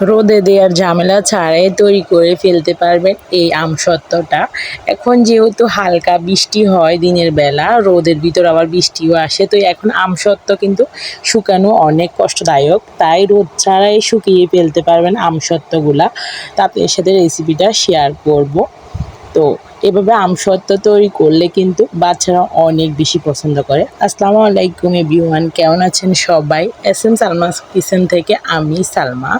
রোদে দেওয়ার ঝামেলা ছাড়াই তৈরি করে ফেলতে পারবেন এই আমসত্ত্বটা। এখন যেহেতু হালকা বৃষ্টি হয় দিনের বেলা, রোদের ভিতর আবার বৃষ্টিও আসে, তো এখন আমসত্ত্ব কিন্তু শুকানো অনেক কষ্টদায়ক। তাই রোদ ছাড়াই শুকিয়ে ফেলতে পারবেন আমসত্ত্বগুলা। তাতে আপনাদের সাথে রেসিপিটা শেয়ার করব। তো এভাবে আমসত্ত্ব তৈরি করলে কিন্তু বাচ্চারা অনেক বেশি পছন্দ করে। আসসালামু আলাইকুম এভরিওয়ান, কেমন আছেন সবাই? এস এম সালমা কিচেন থেকে আমি সালমা।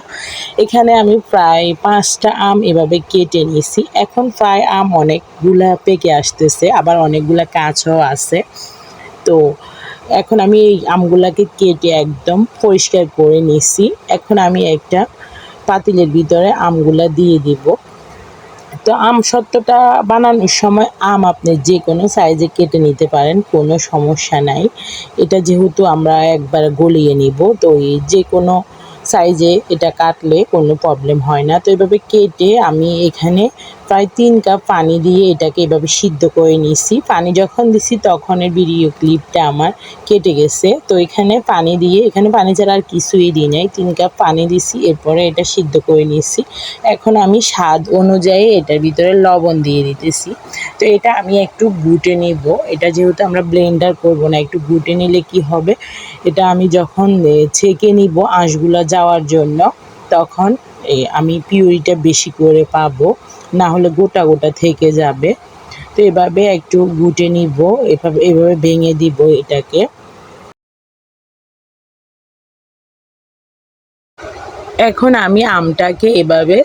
এখানে আমি প্রায় পাঁচটা আম এভাবে কেটে নিয়েছি। এখন প্রায় আম অনেকগুলা পেকে আসতেছে, আবার অনেকগুলা কাঁচও আছে। তো এখন আমি এই আমগুলাকে কেটে একদম পরিষ্কার করে নিছি এখন আমি একটা পাতিলের ভিতরে আমগুলা দিয়ে দিব। তো আম সত্যটা বানানোর সময় আম আপনি যে কোনো সাইজে কেটে নিতে পারেন, কোনো সমস্যা নাই। এটা যেহেতু আমরা একবার গলিয়ে নিব, তো এই যে কোনো সাইজে এটা কাটলে কোনো প্রবলেম হয় না। তো এভাবে কেটে আমি এখানে প্রায় তিন কাপ পানি দিয়ে এটাকে এভাবে সিদ্ধ করে নিছি পানি যখন দিছি তখন এর ভিডিও ক্লিপটা আমার কেটে গেছে। তো এখানে পানি দিয়ে, এখানে পানি ছাড়া আর কিছুই দিই নাই। তিন কাপ পানি দিছি, এরপরে এটা সিদ্ধ করে নিছি এখন আমি স্বাদ অনুযায়ী এটার ভিতরে লবণ দিয়ে দিতেছি। তো এটা আমি একটু গুটে নিব। এটা যেহেতু আমরা ব্লেন্ডার করব না, একটু গুটে নিলে কি হবে? এটা আমি যখন ছেঁকে নিব আঁশগুলো যাওয়ার জন্য, তখন আমি পিউরিটা বেশি করে পাবো, না হলে গোটা গোটা থেকে যাবে। তো এভাবে একটু গুটে নিব, এভাবে এভাবে ভেঙে দিব এটাকে। এখন আমি আমটাকে এভাবে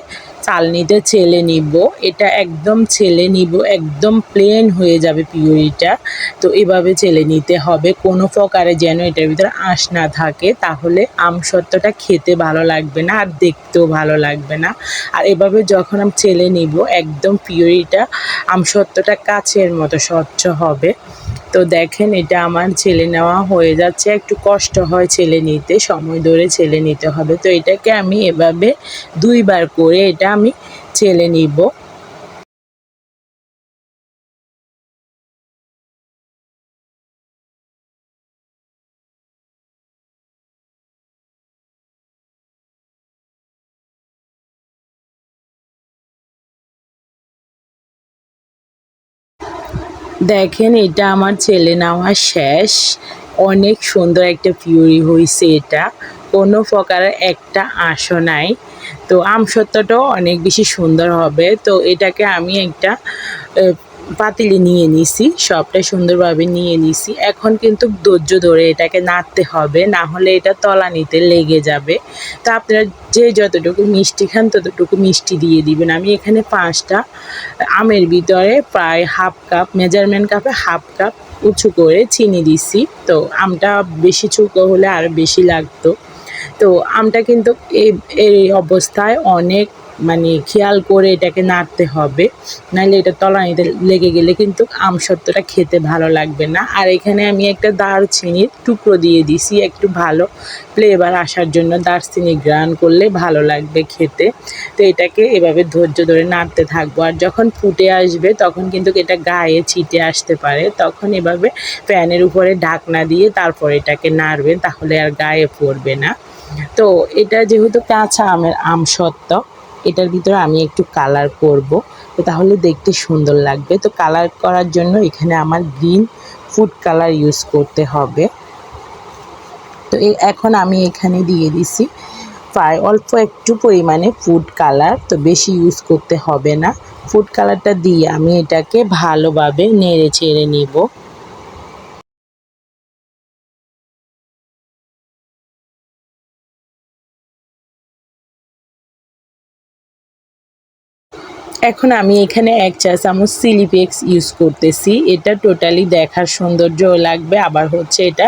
চালনিতে ছেলে নিব। এটা একদম ছেলে নিব, একদম প্লেন হয়ে যাবে পিউরিটা। তো এভাবে ছেলে নিতে হবে। কোনো প্রকারে যেন এটার ভিতরে আঁশ না থাকে, তাহলে আমসত্ত্বটা খেতে ভালো লাগবে না আর দেখতেও ভালো লাগবে না। আর এভাবে যখন আমি ছেলে নিব, একদম পিউরিটা আমসত্ত্বটা কাছের মতো স্বচ্ছ হবে। তো দেখেন, এটা আমার ছেলে নেওয়া হয়ে যাচ্ছে। একটু কষ্ট হয় ছেলে নিতে, সময় ধরে ছেলে নিতে হবে। তো এটাকে আমি এভাবে দুইবার করে এটা আমি ছেলে নিব। দেখেন, এটা আমার ছেলে নেওয়া শেষ। অনেক সুন্দর একটা পিউরি হয়েছে এটা। কোনো প্রকার একটা আশো নাই। তো আমসত্ত্বটাও অনেক বেশি সুন্দর হবে। তো এটাকে আমি একটা পাতিলে নিয়ে নিছি সবটা সুন্দরভাবে নিয়ে নিছি। এখন কিন্তু ধৈর্য ধরে এটাকে নাড়তে হবে, না হলে এটা তলা নিতে লেগে যাবে। তো আপনারা যে যতটুকু মিষ্টি খান ততটুকু মিষ্টি দিয়ে দিবেন। আমি এখানে পাঁচটা আমের ভিতরে প্রায় হাফ কাপ, মেজারমেন্ট কাপে হাফ কাপ উঁচু করে চিনি দিছি। তো আমটা বেশি চুকো হলে আর বেশি লাগতো। তো আমটা কিন্তু এই অবস্থায় অনেক মানে খেয়াল করে এটাকে নাড়তে হবে। নাহলে এটা তলানিতে লেগে গেলে কিন্তু আমসত্ত্বটা খেতে ভালো লাগবে না। আর এখানে আমি একটা দারচিনির টুকরো দিয়ে দিছি, একটু ভালো ফ্লেভার আসার জন্য। দারচিনি গ্রান করলে ভালো লাগবে খেতে। তো এটাকে এভাবে ধৈর্য ধরে নাড়তে থাকব। আর যখন ফুটে আসবে, তখন কিন্তু এটা গায়ে ছিটে আসতে পারে। তখন এভাবে প্যানের উপরে ঢাকনা দিয়ে তারপর এটাকে নাড়বেন, তাহলে আর গায়ে পড়বে না। তো এটা যেহেতু কাঁচা আমের আমসত্ত্ব এটার ভিতরে আমি একটু কালার করব। তো তাহলে দেখতে সুন্দর লাগবে। তো কালার করার জন্য এখানে আমার গ্রিন ফুড কালার ইউজ করতে হবে। তো এখন আমি এখানে দিয়ে দিছি প্রায় অল্প একটু পরিমাণে ফুড কালার তো বেশি ইউজ করতে হবে না। ফুড কালারটা দিয়ে আমি এটাকে ভালোভাবে নেড়ে চেড়ে নিব। এখন আমি এখানে এক চা চামচ সিলিপেক্স ইউজ করতেছি। এটা টোটালি দেখার সৌন্দর্য লাগবে। আবার হচ্ছে এটা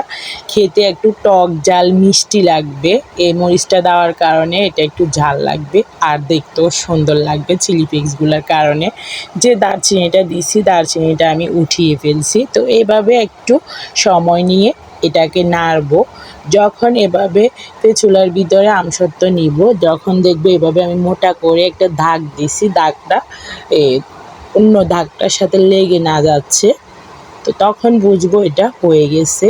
খেতে একটু টক জাল মিষ্টি লাগবে। এই মরিচটা দেওয়ার কারণে এটা একটু ঝাল লাগবে। আর দেখতেও সুন্দর লাগবে চিলিপেক্সগুলোর কারণে। যে দারচিনিটা দিছি, দারচিনিটা আমি উঠিয়ে ফেলছি। তো এভাবে একটু সময় নিয়ে এটাকে নাড়বো। যখন এভাবে চুলার ভিতরে আমসত্ত্ব নিব, যখন দেখবে এভাবে আমি মোটা করে একটা দাগ দিছি, দাগটা অন্য দাগটার সাথে লেগে না যাচ্ছে, তো তখন বুঝব এটা হয়ে গেছে।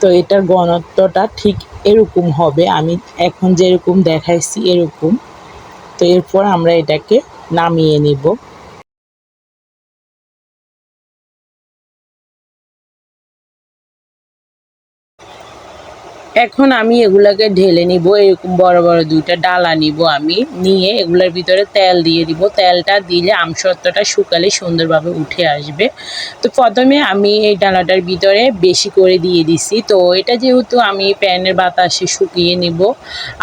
তো এটার ঘনত্বটা ঠিক এরকম হবে, আমি এখন যেরকম দেখাইছি এরকম। তো এরপর আমরা এটাকে নামিয়ে নিব। এখন আমি এগুলাকে ঢেলে নিব এরকম বড় বড় দুইটা ডালা নিব আমি, নিয়ে এগুলোর ভিতরে তেল দিয়ে দিব। তেলটা দিলে আমসত্বটা শুকালে সুন্দরভাবে উঠে আসবে। তো প্রথমে আমি এই ডালাটার ভিতরে বেশি করে দিয়ে দিছি। তো এটা যেহেতু আমি প্যানের বাতাসে শুকিয়ে নিব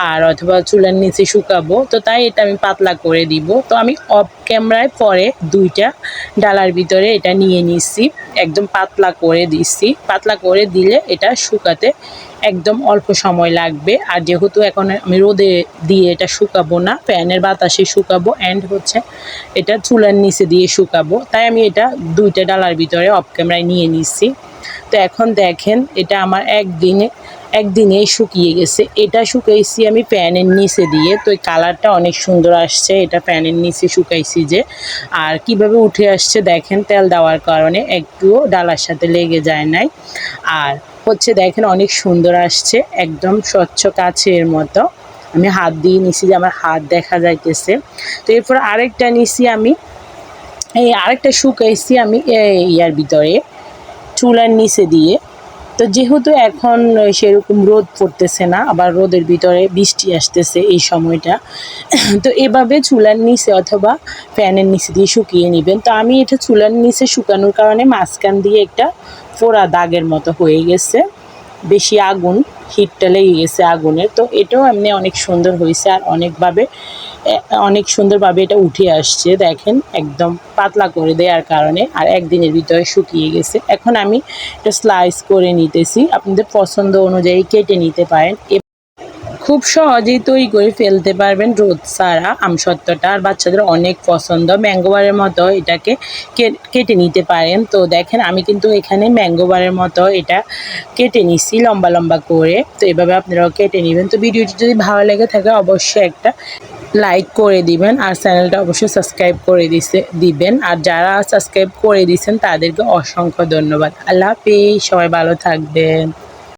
আর অথবা চুলার নিচে শুকাবো, তো তাই এটা আমি পাতলা করে দিব। তো আমি অফ ক্যামেরায় পরে দুইটা ডালার ভিতরে এটা নিয়ে নিচ্ছি একদম পাতলা করে দিচ্ছি পাতলা করে দিলে এটা শুকাতে একদম অল্প সময় লাগবে। আর যেহেতু এখন আমি রোদে দিয়ে এটা শুকাবো না, ফ্যানের বাতাসে শুকাবো অ্যান্ড হচ্ছে এটা চুলার নিচে দিয়ে শুকাবো, তাই আমি এটা দুইটা ডালার ভিতরে অফ ক্যামেরায় নিয়ে নিচ্ছি তো এখন দেখেন, এটা আমার একদিনে একদিনেই শুকিয়ে গেছে। এটা শুকাইছি আমি প্যানের নিচে দিয়ে। তো এই কালারটা অনেক সুন্দর আসছে। এটা প্যানের নিচে শুকাইছি যে। আর কীভাবে উঠে আসছে দেখেন, তেল দেওয়ার কারণে একটুও ডালার সাথে লেগে যায় নাই। আর হচ্ছে দেখেন অনেক সুন্দর আসছে, একদম স্বচ্ছ কাছের মতো। আমি হাত দিয়ে নিছি যে আমার হাত দেখা যাইতেছে। তো এরপর আরেকটা নিছি আমি। এই আরেকটা শুকাইছি আমি ইয়ার ভিতরে, চুলার নিচে দিয়ে। তো যেহেতু এখন সেরকম রোদ পড়তেছে না, আবার রোদের ভিতরে বৃষ্টি আসতেছে এই সময়টা, তো এভাবে চুলার নিচে অথবা ফ্যানের নিচে দিয়ে শুকিয়ে নেবেন। তো আমি এটা চুলার নিচে শুকানোর কারণে মাঝখান দিয়ে একটা ফোড়া দাগের মতো হয়ে গেছে। বেশি আগুন, হিটটা লেগে গেছে আগুনের। তো এটাও এমনি অনেক সুন্দর হয়েছে আর অনেকভাবে অনেক সুন্দরভাবে এটা উঠে আসছে, দেখেন, একদম পাতলা করে দেওয়ার কারণে আর একদিনের ভিতরে শুকিয়ে গেছে। এখন আমি এটা স্লাইস করে নিতেছি। আপনাদের পছন্দ অনুযায়ী কেটে নিতে পারেন। খুব সহজেই তৈরি করে ফেলতে পারবেন রোদ সারা আমসত্ত্বটা। আর বাচ্চাদের অনেক পছন্দ। ম্যাঙ্গোবারের মতো এটাকে কেটে নিতে পারেন। তো দেখেন, আমি কিন্তু এখানে ম্যাঙ্গোবারের মতো এটা কেটে নিছি লম্বা লম্বা করে। তো এভাবে আপনারাও কেটে নেবেন। তো ভিডিওটি যদি ভালো লেগে থাকে, অবশ্যই একটা লাইক করে দিবেন। আর চ্যানেলটা অবশ্যই সাবস্ক্রাইব করে দিছে, দিবেন। আর যারা সাবস্ক্রাইব করে দিয়েছেন তাদেরকে অসংখ্য ধন্যবাদ। আল্লাহ হাফিজ। সবাই ভালো থাকবেন।